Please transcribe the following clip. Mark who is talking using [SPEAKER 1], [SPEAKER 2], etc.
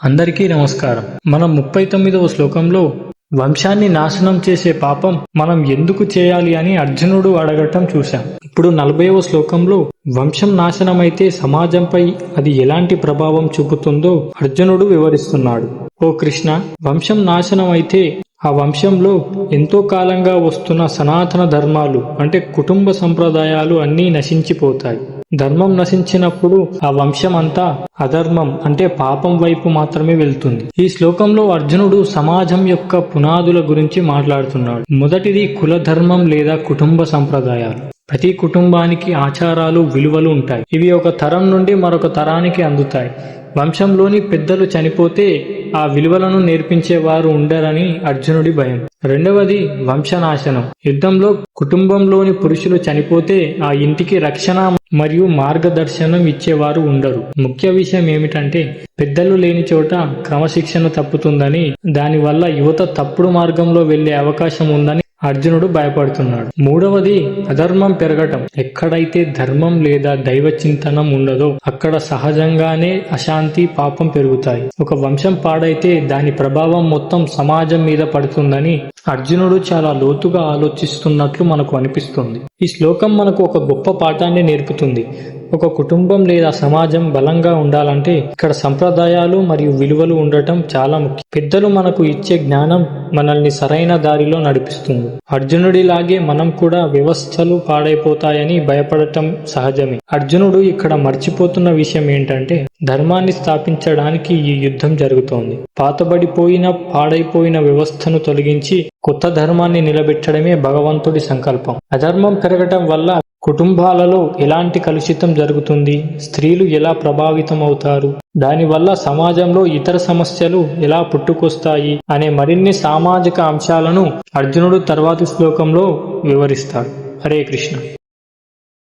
[SPEAKER 1] అందరికీ నమస్కారం. మనం ముప్పై తొమ్మిదవ శ్లోకంలో వంశాన్ని నాశనం చేసే పాపం మనం ఎందుకు చేయాలి అని అర్జునుడు అడగటం చూశాం. ఇప్పుడు నలభైవ శ్లోకంలో వంశం నాశనమైతే సమాజంపై అది ఎలాంటి ప్రభావం చూపుతుందో అర్జునుడు వివరిస్తున్నాడు. ఓ కృష్ణ వంశం నాశనం అయితే ఆ వంశంలో ఎంతో కాలంగా వస్తున్న సనాతన ధర్మాలు అంటే కుటుంబ సంప్రదాయాలు అన్నీ నశించిపోతాయి. ధర్మం నశించినప్పుడు ఆ వంశం అంతా అధర్మం అంటే పాపం వైపు మాత్రమే వెళ్తుంది. ఈ శ్లోకంలో అర్జునుడు సమాజం యొక్క పునాదుల గురించి మాట్లాడుతున్నాడు. మొదటిది కుల ధర్మం లేదా కుటుంబ సంప్రదాయాలు. ప్రతి కుటుంబానికి ఆచారాలు విలువలు ఉంటాయి. ఇవి ఒక తరం నుండి మరొక తరానికి అందుతాయి. వంశంలోని పెద్దలు చనిపోతే ఆ విలువలను నేర్పించేవారు ఉండరని అర్జునుడి భయం. రెండవది వంశనాశనం. యుద్ధంలో కుటుంబంలోని పురుషులు చనిపోతే ఆ ఇంటికి రక్షణ మరియు మార్గదర్శనం ఇచ్చేవారు ఉండరు. ముఖ్య విషయం ఏమిటంటే పెద్దలు లేని చోట క్రమశిక్షణ తప్పుతుందని దానివల్ల యువత తప్పుడు మార్గంలో వెళ్ళే అవకాశం ఉందని అర్జునుడు భయపడుతున్నాడు. మూడవది అధర్మం పెరగటం. ఎక్కడైతే ధర్మం లేదా దైవ చింతనం ఉండదో అక్కడ సహజంగానే అశాంతి పాపం పెరుగుతాయి. ఒక వంశం పాడైతే దాని ప్రభావం మొత్తం సమాజం మీద పడుతుందని అర్జునుడు చాలా లోతుగా ఆలోచిస్తున్నట్లు మనకు అనిపిస్తుంది. ఈ శ్లోకం మనకు ఒక గొప్ప పాఠాన్ని నేర్పుతుంది. ఒక కుటుంబం లేదా సమాజం బలంగా ఉండాలంటే ఇక్కడ సంప్రదాయాలు మరియు విలువలు ఉండటం చాలా ముఖ్యం. పెద్దలు మనకు ఇచ్చే జ్ఞానం మనల్ని సరైన దారిలో నడిపిస్తుంది. అర్జునుడిలాగే మనం కూడా వ్యవస్థలు పాడైపోతాయని భయపడటం సహజమే. అర్జునుడు ఇక్కడ మర్చిపోతున్న విషయం ఏంటంటే ధర్మాన్ని స్థాపించడానికి ఈ యుద్ధం జరుగుతోంది. పాతబడిపోయిన పాడైపోయిన వ్యవస్థను తొలగించి కొత్త ధర్మాన్ని నిలబెట్టడమే భగవంతుడి సంకల్పం. అధర్మం పెరగటం వల్ల కుటుంబాలలో ఎలాంటి కలుషితం జరుగుతుంది? స్త్రీలు ఎలా ప్రభావితం అవుతారు దానివల్ల సమాజంలో ఇతర సమస్యలు ఎలా పుట్టుకొస్తాయి? అనే మరిన్ని సామాజిక అంశాలను అర్జునుడు తర్వాతి శ్లోకంలో వివరిస్తాడు. హరే కృష్ణ.